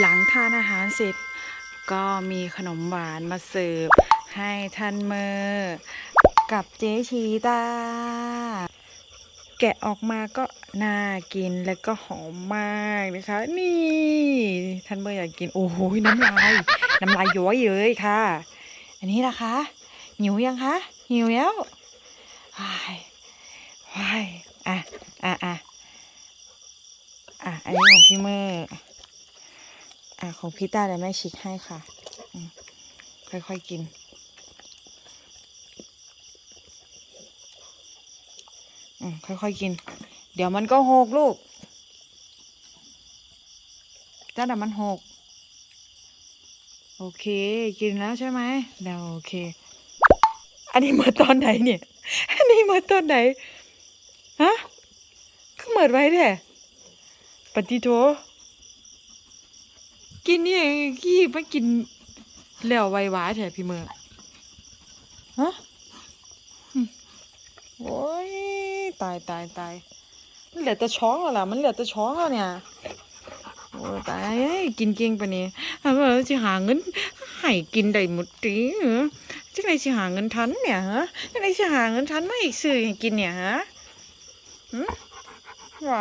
หลังทานอาหารเสร็จ ก็มีขนมหวานมาเสิร์ฟให้ท่านเมอร์กับเจ๊ชีตา แกะออกมาก็น่ากินและก็หอมมากนะคะ นี่ท่านเมอร์อยากกิน โอ้โหน้ำลาย น้ำลายย้อยเย้ยค่ะ อันนี้ล่ะคะหิวยังคะหิวแล้วว้ายว้ายอะอะอะอะอันนี้ของพี่เมอร์ อะของพี่ต้าเดี๋ยวแม่ชิกให้ค่ะ ค่อยๆกิน อืมค่อยๆกิน เดี๋ยวมันก็หกลูกจ้าเดี๋ยวมันหก โอเค กินแล้วใช่ไหมเดี๋ยวโอเค อันนี้มาตอนไหนเนี่ย อันนี้มาตอนไหน ฮะก็เหมิดไว้แท้ปฏิโท กินนี่ขี้มากินแล้วไวหวาแท้พี่เมอร์ฮะโอ้ยตายตายตายมันเหลือแต่ช้องแล้วล่ะมันเหลือแต่ช้องแล้วเนี่ยโอ้ตายเอ้กินเก่งปะเนี่ยเอาว่าจะหาเงินให้กินได้หมดตีเหรอจังไรสิหาเงินทันเนี่ยฮะจังไรสิหาเงินทันมาอีกซื้อให้กินเนี่ยฮะหืมไหว